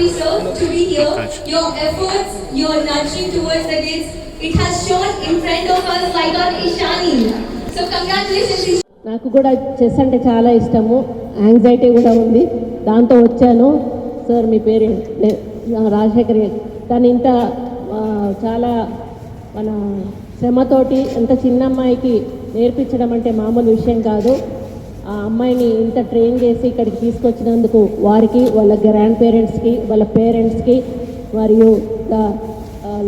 happy, sir, to be here. Your efforts, your nurturing towards the kids, it has shone in front of us like on Ishani. So congratulations, Ishani. నాకు కూడా chess అంటే చాలా ఇష్టము anxiety కూడా ఉంది దాంతో వచ్చాను సార్ మీ పేరు రాజశేఖర్. తను ఇంత చాలా మన శ్రమతోటి ఎంత చిన్న అమ్మాయికి నేర్పించడం అంటే మామూలు విషయం కాదు ఆ అమ్మాయిని ఇంత ట్రైన్ చేసి ఇక్కడికి తీసుకొచ్చినందుకు వారికి వాళ్ళ గ్రాండ్ పేరెంట్స్కి వాళ్ళ పేరెంట్స్కి మరియు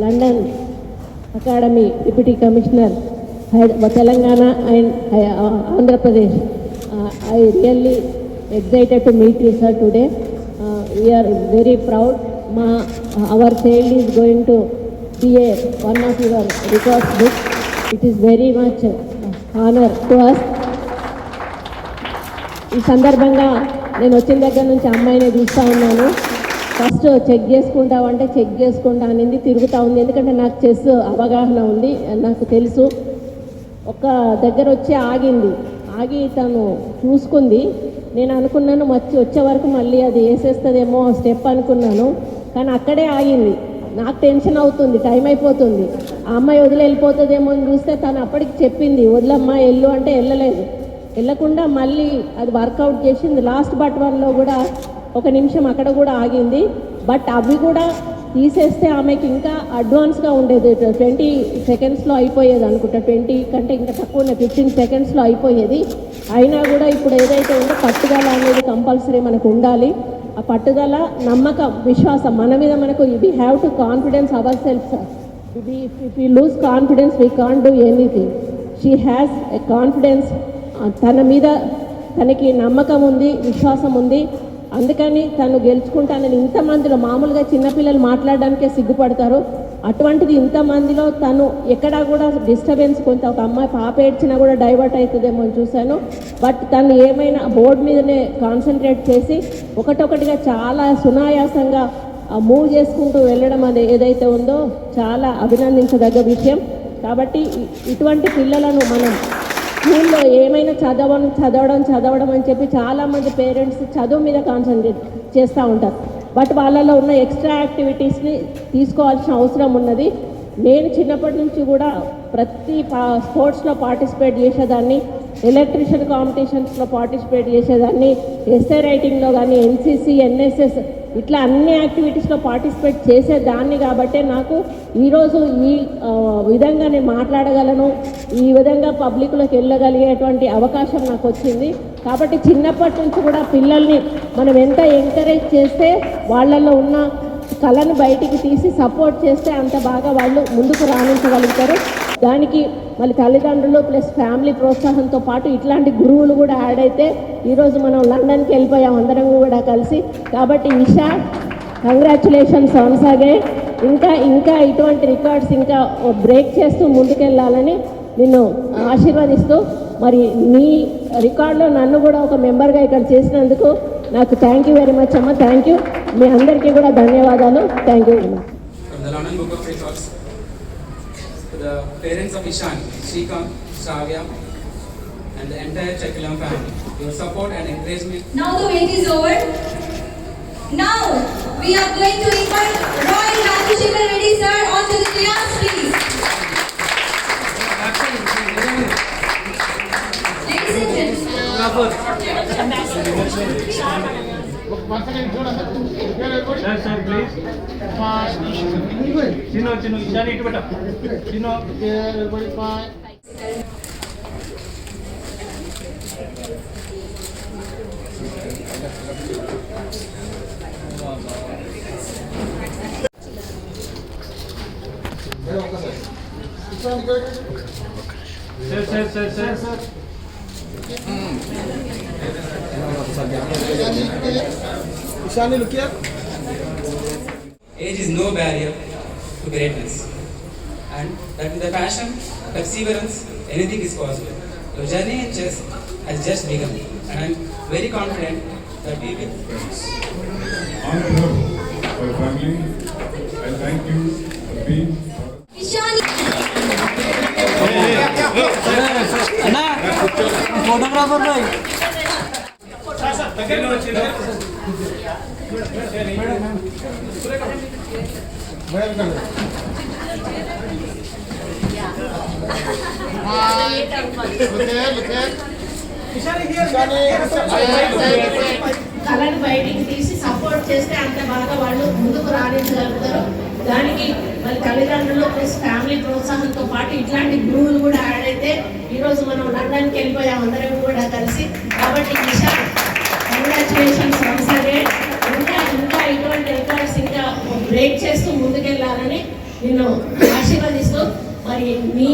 London academy deputy commissioner hide Telangana and Andhra Pradesh. I really excited to meet you sir today. We're very proud మా our child is going to be a one of your records book it is very much honour to us ఈ సందర్భంగా నేను వచ్చిన దగ్గర నుంచి అమ్మాయిని చూస్తూ ఉన్నాను. ఫస్ట్ చెక్ చేసుకుంటావంటే చెక్ చేసుకుంటా అనేది తిరుగుతూ ఉంది. ఎందుకంటే నాకు చెస్ అవగాహన ఉంది నాకు తెలుసు. ఒక దగ్గర వచ్చి ఆగింది. ఆగి తను చూసుకుంది. నేను అనుకున్నాను వచ్చి వచ్చే వరకు మళ్ళీ అది వేసేస్తుందేమో స్టెప్ అనుకున్నాను. కానీ అక్కడే ఆగింది. నాకు టెన్షన్ అవుతుంది టైం అయిపోతుంది. ఆ అమ్మాయి వదిలి వెళ్ళిపోతుందేమో అని చూస్తే తను అప్పటికి చెప్పింది వదిలమ్మా వెళ్ళు అంటే వెళ్ళలేదు. వెళ్ళకుండా మళ్ళీ అది వర్కౌట్ చేసింది లాస్ట్ బట్ వన్లో కూడా ఒక నిమిషం అక్కడ కూడా ఆగింది. బట్ అవి కూడా తీసేస్తే ఆమెకి ఇంకా అడ్వాన్స్గా ఉండేది. ట్వంటీ సెకండ్స్లో అయిపోయేది అనుకుంటా. ట్వంటీ కంటే ఇంకా తక్కువ ఫిఫ్టీన్ సెకండ్స్లో అయిపోయేది. అయినా కూడా ఇప్పుడు ఏదైతే ఉందో పట్టుదల అనేది కంపల్సరీ మనకు ఉండాలి. ఆ పట్టుదల నమ్మకం విశ్వాసం మన మీద మనకు we have to confidence our self if you lose confidence we can do anything she has a confidence తన మీద తనకి నమ్మకం ఉంది విశ్వాసం ఉంది. అందుకని తను గెలుచుకుంటానని ఇంతమందిలో మామూలుగా చిన్నపిల్లలు మాట్లాడడానికే సిగ్గుపడతారు. అటువంటిది ఇంతమందిలో తను ఎక్కడా కూడా డిస్టర్బెన్స్ కొంత ఒక అమ్మాయి పాప ఏడ్చినా కూడా డైవర్ట్ అవుతుందేమో అని చూశాను. బట్ తను ఏమైనా బోర్డు మీదనే కాన్సన్ట్రేట్ చేసి ఒకటొకటిగా చాలా సునాయాసంగా మూవ్ చేసుకుంటూ వెళ్ళడం అది ఏదైతే ఉందో చాలా అభినందించదగ్గ విషయం. కాబట్టి ఇటువంటి పిల్లలను మనం స్కూల్లో ఏమైనా చదవడం చదవడం చదవడం అని చెప్పి చాలామంది పేరెంట్స్ చదువు మీద కాన్సన్ట్రేట్ చేస్తూ ఉంటారు. బట్ వాళ్ళలో ఉన్న ఎక్స్ట్రా యాక్టివిటీస్ని తీసుకోవాల్సిన అవసరం ఉన్నది. నేను చిన్నప్పటి నుంచి కూడా ప్రతి పా స్పోర్ట్స్లో పార్టిసిపేట్ చేసేదాన్ని ఎలక్ట్రిషియన్ కాంపిటీషన్స్లో పార్టిసిపేట్ చేసేదాన్ని ఎస్ఏ రైటింగ్లో కానీ ఎన్సీసీ ఎన్ఎస్ఎస్ ఇట్లా అన్ని యాక్టివిటీస్లో పార్టిసిపేట్ చేసేదాన్ని కాబట్టే నాకు ఈరోజు ఈ విధంగా నేను మాట్లాడగలను ఈ విధంగా పబ్లిక్లోకి వెళ్ళగలిగేటువంటి అవకాశం నాకు వచ్చింది. కాబట్టి చిన్నప్పటి నుంచి కూడా పిల్లల్ని మనం ఎంత ఎంకరేజ్ చేస్తే వాళ్ళల్లో ఉన్న కళను బయటికి తీసి సపోర్ట్ చేస్తే అంత బాగా వాళ్ళు ముందుకు రాణించగలుగుతారు. దానికి మళ్ళీ తల్లిదండ్రులు ప్లస్ ఫ్యామిలీ ప్రోత్సాహంతో పాటు ఇట్లాంటి గురువులు కూడా యాడ్ అయితే ఈరోజు మనం లండన్కి వెళ్ళిపోయాం. అందరం కూడా కలిసి. కాబట్టి ఇషా కంగ్రాచులేషన్స్ కొనసాగే ఇంకా ఇంకా ఇటువంటి రికార్డ్స్ ఇంకా బ్రేక్ చేస్తూ ముందుకెళ్ళాలని నిన్ను ఆశీర్వదిస్తూ మరి నీ రికార్డులో నన్ను కూడా ఒక మెంబర్గా ఇక్కడ చేసినందుకు నాకు థ్యాంక్ యూ వెరీ మచ్ అమ్మ థ్యాంక్ యూ మీ అందరికీ కూడా ధన్యవాదాలు thank you very much from the London Book of Records to the parents of Ishan, Shrikant, Shravya, and the entire Chekulam family. Your support and encouragement Now the wait is over. Now we are going to invite Roy Rajeshekar Reddy sir onto the dais, please. Ladies and gentlemen. Sir sir please చిన్న చిన్న ఇషాని ఇటు పెట్ట చిన్న sir sir sir sir sir Shani, look here. Age is no barrier to greatness. And that with the passion, perseverance, anything is possible. Your journey in chess has just begun. And I'm very confident that we will. On behalf of family, I thank you for being. Shani! Hey, కళను బయటికి తీసి support చేస్తే అంత బాగా వాళ్ళు ముందుకు రాణించగలుగుతారు. దానికి మరి తల్లిదండ్రులు ప్లస్ ఫ్యామిలీ ప్రోత్సాహంతో పాటు ఇట్లాంటి గురువులు కూడా యాడ్ అయితే ఈరోజు మనం లండన్కి వెళ్ళిపోయాం. అందరం కూడా కలిసి. కాబట్టి నిషా కంగ్రాచులేషన్స్ వన్స్ అగైన్ ఇంకా ఇంకా ఇటువంటి రికార్డ్స్ ఇంకా బ్రేక్ చేస్తూ ముందుకెళ్ళాలని నిన్ను ఆశీర్వదిస్తూ మరి మీ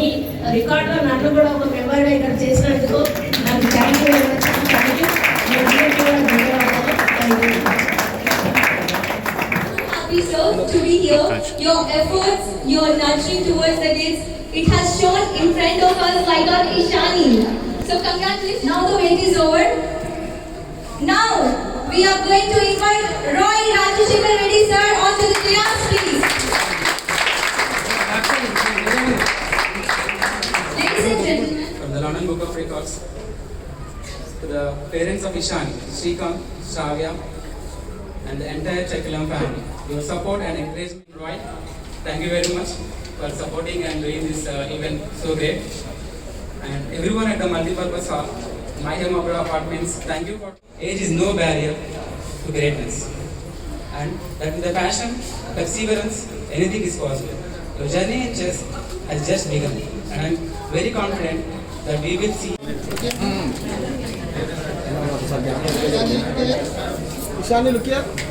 రికార్డులో నన్ను కూడా ఒక మెంబర్గా ఇక్కడ చేసినందుకు నాకు థ్యాంక్ యూ థ్యాంక్ యూ ధన్యవాదాలు thank to be here. Your efforts, your nudging towards the kids, it has shown in front of us like our Ishani. So congratulations. Now the wait is over. Now we are going to invite Roy Rajashekar Reddy sir onto the dais, please. Ladies and gentlemen. From the London Book of Records to the parents of Ishan, Srikanth, Shravya, and the entire Chekalam family. Your support and encouragement, Roy. Thank you very much for supporting and doing this uh, event so great. And everyone at the multipurpose hall, My Home Abroad Apartments, thank you for. Age is no barrier to greatness. And that with the passion, perseverance, anything is possible. Your journey in chess has just begun. And I'm very confident that we will see. Hmm. Ishani, look here.